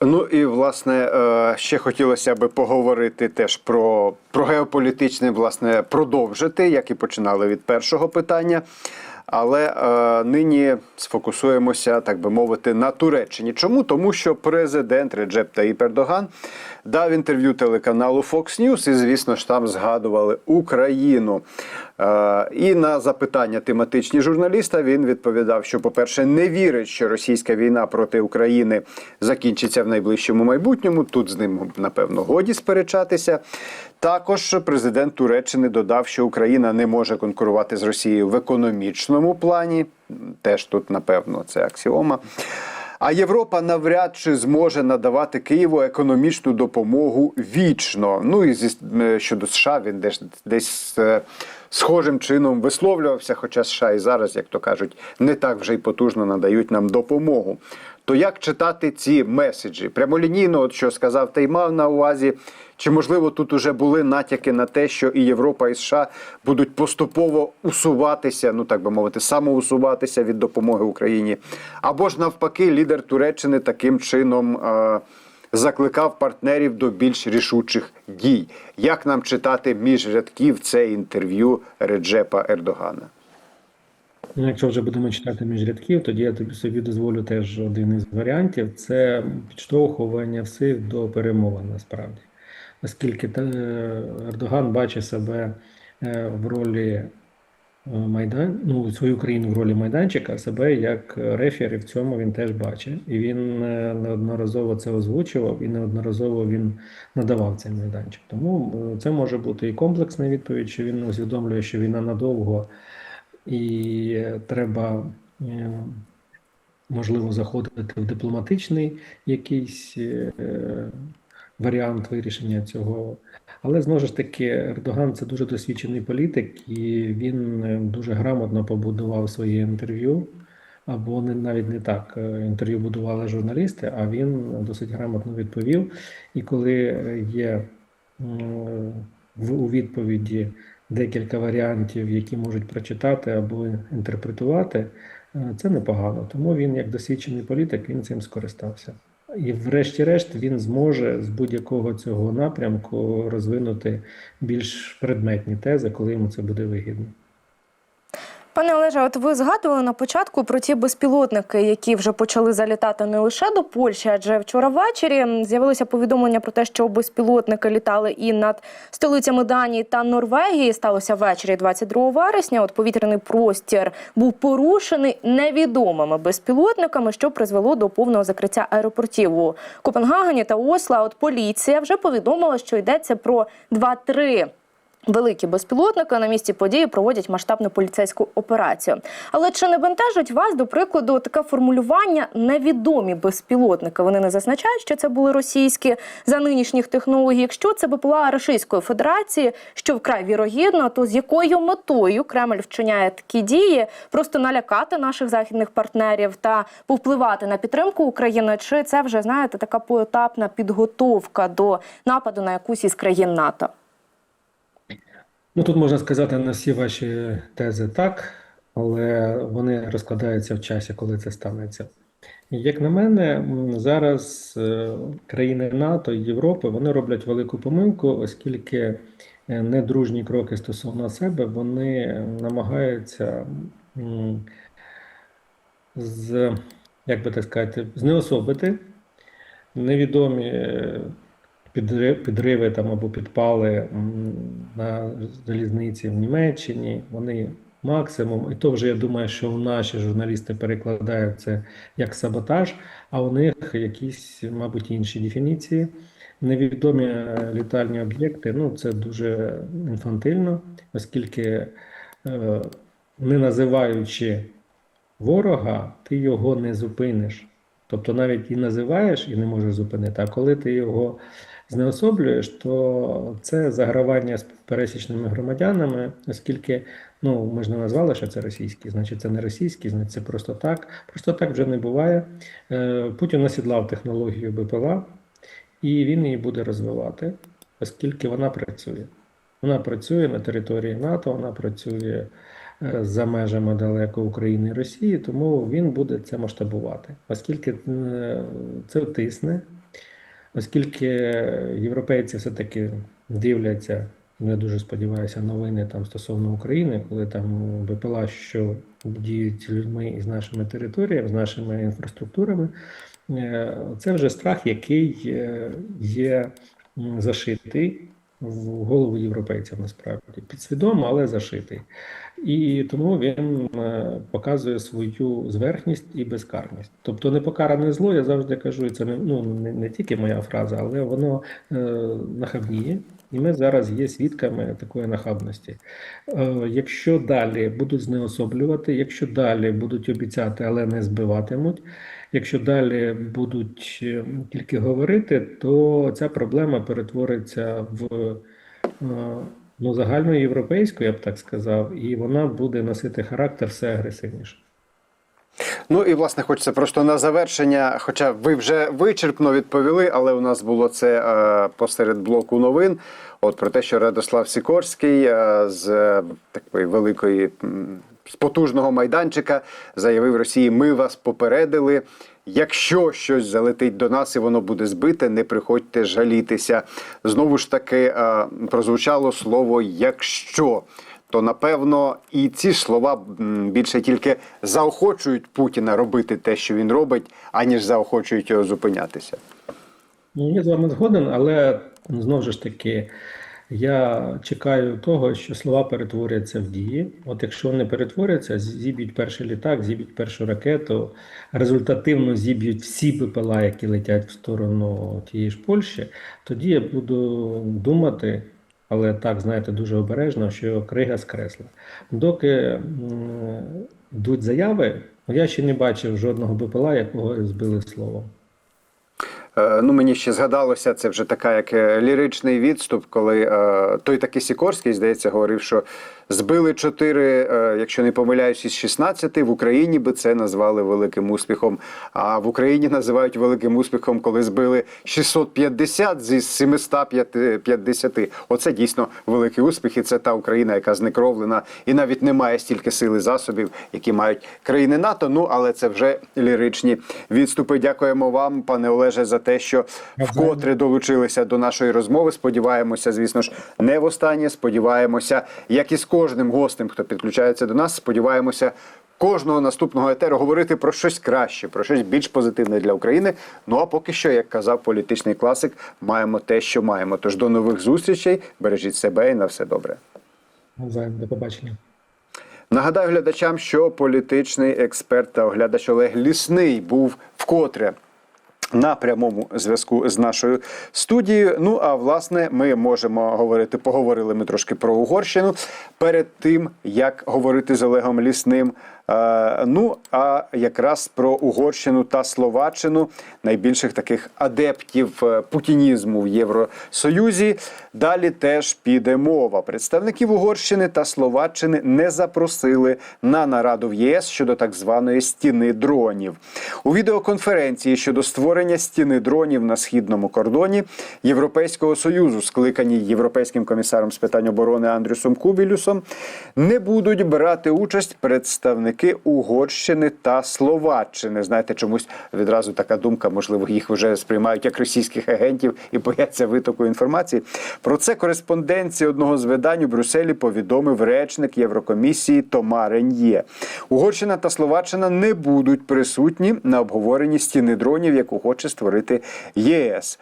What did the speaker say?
Ну і власне е, ще хотілося би поговорити теж про, про геополітичне, власне, продовжити, як і починали від першого питання. Але е, нині сфокусуємося, так би мовити, на Туреччині. Чому? Тому що президент Реджеп Таїп Ердоган дав інтерв'ю телеканалу Fox News, і звісно ж там згадували Україну. Е, і на запитання тематичні журналіста він відповідав, що, по-перше, не вірить, що російська війна проти України закінчиться в найближчому майбутньому. Тут з ним напевно годі сперечатися. Також президент Туреччини додав, що Україна не може конкурувати з Росією в економічному плані. Теж тут, напевно, це аксіома. А Європа навряд чи зможе надавати Києву економічну допомогу вічно. Ну і зі е, щодо США він десь десь е, схожим чином висловлювався. Хоча США і зараз, як то кажуть, не так вже й потужно надають нам допомогу. То як читати ці меседжі? Прямолінійно, от що сказав та й мав на увазі, чи можливо тут уже були натяки на те, що і Європа, і США будуть поступово усуватися, ну так би мовити, самоусуватися від допомоги Україні, або ж навпаки, лідер Туреччини таким чином е- закликав партнерів до більш рішучих дій. Як нам читати між рядків це інтерв'ю Реджепа Ердогана? Ну, якщо вже будемо читати між рядків, тоді я тобі собі дозволю теж один із варіантів це підштовхування всіх до перемовин насправді. Оскільки Ердоган бачить себе е, в ролі е, майдан, ну, свою країну в ролі майданчика, себе як рефері в цьому він теж бачить. І він е, неодноразово це озвучував, і неодноразово він надавав цей майданчик. Тому е, це може бути і комплексна відповідь, що він усвідомлює, що війна надовго і треба, е, можливо, заходити в дипломатичний якийсь е, варіант вирішення цього. Але знову ж таки, Ердоган це дуже досвідчений політик, і він е, дуже грамотно побудував своє інтерв'ю. Або не навіть не так. Інтерв'ю будували журналісти, а він досить грамотно відповів. І коли є в у відповіді декілька варіантів, які можуть прочитати або інтерпретувати, е, це непогано. Тому він, як досвідчений політик, він цим скористався. І, врешті-решт, він зможе з будь-якого цього напрямку розвинути більш предметні тези, коли йому це буде вигідно. Пане Олеже, от ви згадували на початку про ті безпілотники, які вже почали залітати не лише до Польщі, адже вчора ввечері з'явилося повідомлення про те, що безпілотники літали і над столицями Данії та Норвегії. Сталося ввечері 22 вересня. От повітряний простір був порушений невідомими безпілотниками, що призвело до повного закриття аеропортів у Копенгагені та Осло. От поліція вже повідомила, що йдеться про 2-3 Великі безпілотники на місці події проводять масштабну поліцейську операцію. Але чи не бентежить вас, до прикладу, таке формулювання невідомі безпілотники? Вони не зазначають, що це були російські за нинішніх технологій. Якщо це БПЛА Російської Федерації, що вкрай вірогідно, то з якою метою Кремль вчиняє такі дії, просто налякати наших західних партнерів та повпливати на підтримку України? Чи це вже знаєте така поетапна підготовка до нападу на якусь із країн НАТО? Ну, тут можна сказати на всі ваші тези так, але вони розкладаються в часі, коли це станеться. Як на мене, зараз е, країни НАТО і Європи вони роблять велику помилку, оскільки е, недружні кроки стосовно себе вони намагаються з, як би так сказати, знеособити невідомі е, підриви там або підпали на залізниці в Німеччині. Вони максимум, і то вже я думаю, що наші журналісти перекладають це як саботаж, а у них якісь, мабуть, інші дефініції. Невідомі е, літальні об'єкти, ну це дуже інфантильно, оскільки е, не називаючи ворога, ти його не зупиниш. Тобто навіть і називаєш і не можеш зупинити, а коли ти його знеособлюєш, то це загравання з пересічними громадянами, оскільки ну, ми ж не назвали, що це російський, значить це не російський, значить це просто так. Просто так вже не буває. Е, Путін насідлав технологію БПЛА, і він її буде розвивати, оскільки вона працює. Вона працює на території НАТО, вона працює за межами далеко України і Росії, тому він буде це масштабувати, оскільки е, це тисне Оскільки європейці все-таки дивляться, я дуже сподіваюся, новини там стосовно України, коли там БПЛА, що діють людьми і з нашими територіями, з нашими інфраструктурами, е, це вже страх, який е, є зашитий в голову європейців насправді підсвідомо, але зашитий. І тому він е, показує свою зверхність і безкарність. Тобто непокаране зло, я завжди кажу, і це не, ну, не, не тільки моя фраза, але воно е, нахабніє. І ми зараз є свідками такої нахабності. Е, якщо далі будуть знеособлювати, якщо далі будуть обіцяти, але не збиватимуть, якщо далі будуть е, тільки говорити, то ця проблема перетвориться в е, ну, загальноєвропейську, я б так сказав, і вона буде носити характер все агресивніше. Ну і власне хочеться просто на завершення. Хоча ви вже вичерпно відповіли, але у нас було це е, посеред блоку новин. От про те, що Радослав Сікорський е, з е, такої великої з потужного майданчика заявив Росії: Ми вас попередили. Якщо щось залетить до нас і воно буде збите, не приходьте жалітися. Знову ж таки е, прозвучало слово якщо. То напевно і ці слова більше тільки заохочують Путіна робити те, що він робить, аніж заохочують його зупинятися. Ну, я з вами згоден, але знову ж таки, я чекаю того, що слова перетворяться в дії. От якщо вони перетворяться, зіб'ють перший літак, зіб'ють першу ракету, результативно зіб'ють всі БПЛА, які летять в сторону тієї ж Польщі, тоді я буду думати, але так, знаєте, дуже обережно, що крига скресла. Доки йдуть заяви, я ще не бачив жодного БПЛА, якого збили словом. Е, Ну, мені ще згадалося, це вже така як е, ліричний відступ, коли е, той такий Сікорський, здається, говорив, що збили чотири, якщо не помиляюсь, із 16, в Україні би це назвали великим успіхом. А в Україні називають великим успіхом, коли збили 650 зі 750. Оце дійсно великий успіх, і це та Україна, яка знекровлена і навіть не має стільки сили засобів, які мають країни НАТО. Ну але це вже ліричні відступи. Дякуємо вам, пане Олеже, за те, що вкотре долучилися до нашої розмови. Сподіваємося, звісно ж, не востаннє. Сподіваємося, як і з кожним гостем, хто підключається до нас. Сподіваємося. Кожного наступного етеру говорити про щось краще, про щось більш позитивне для України. Ну а поки що, як казав політичний класик, маємо те, що маємо. Тож до нових зустрічей, бережіть себе і на все добре. До побачення. Нагадаю глядачам, що політичний експерт та оглядач Олег Лісний був вкотре. На прямому зв'язку з нашою студією. Ну а власне, ми можемо говорити. Поговорили ми трошки про Угорщину перед тим, як говорити з Олегом Лісним. Е, ну а якраз про Угорщину та Словаччину, найбільших таких адептів е, путінізму в Євросоюзі. Далі теж піде мова. Представників Угорщини та Словаччини не запросили на нараду в ЄС щодо так званої стіни дронів. У відеоконференції щодо створення стіни дронів на східному кордоні Європейського союзу, скликаній європейським комісаром з питань оборони Андрюсом Кубілюсом, не будуть брати участь представники Угорщини та Словаччини. Знаєте, чомусь відразу така думка, можливо, їх вже сприймають як російських агентів і бояться витоку інформації. Про це кореспонденції одного з видань у Брюсселі повідомив речник Єврокомісії Тома Реньє. Угорщина та Словаччина не будуть присутні на обговоренні стіни дронів, яку хоче створити ЄС.